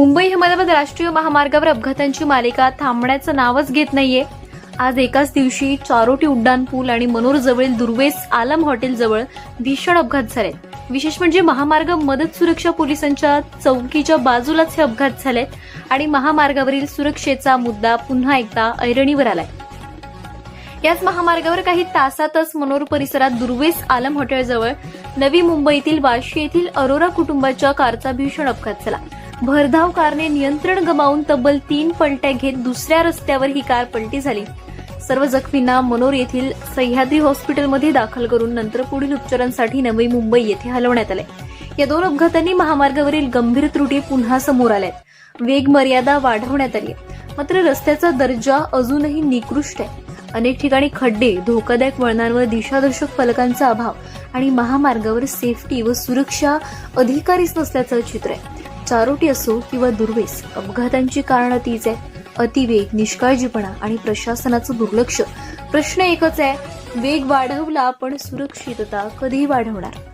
मुंबई अहमदाबाद राष्ट्रीय महामार्गावर अपघातांची मालिका थांबण्याचं नावच घेत नाहीये. आज एकाच दिवशी चारोटी उड्डाण पूल आणि मनोर जवळील दुर्वेस आलम हॉटेल जवळ भीषण अपघात झाले. विशेष म्हणजे महामार्ग मदत सुरक्षा पोलिसांच्या चौकीच्या बाजूलाच हे अपघात झालेत आणि महामार्गावरील सुरक्षेचा मुद्दा पुन्हा एकदा ऐरणीवर आलाय. याच महामार्गावर काही तासातच मनोर परिसरात दुर्वेस आलम हॉटेलजवळ नवी मुंबईतील वाशी येथील अरोरा कुटुंबाच्या कारचा भीषण अपघात झाला. भरधाव कारने नियंत्रण गमावून तब्बल तीन पलट्या घेत दुसऱ्या रस्त्यावर ही कार पलटी झाली. सर्व जखमींना मनोर येथील सह्याद्री हॉस्पिटलमध्ये दाखल करून नंतर पुढील उपचारांसाठी नवी मुंबई येथे हलवण्यात आले. या दोन अपघातांनी महामार्गावरील गंभीर त्रुटी पुन्हा समोर आल्यात. वेग मर्यादा वाढवण्यात आली आहे. मात्र रस्त्याचा दर्जा अजूनही निकृष्ट आहे. अनेक ठिकाणी खड्डे धोकादायक वळणांवर दिशादर्शक फलकांचा अभाव आणि महामार्गावर सेफ्टी व सुरक्षा अधिकारीच नसल्याचं चित्र आहे. चारोटी असो किंवा दुर्वेस अपघातांची कारणं तीच आहे अतिवेग निष्काळजीपणा आणि प्रशासनाचं दुर्लक्ष. प्रश्न एकच आहे वेग वाढवला पण सुरक्षितता कधी वाढवणार.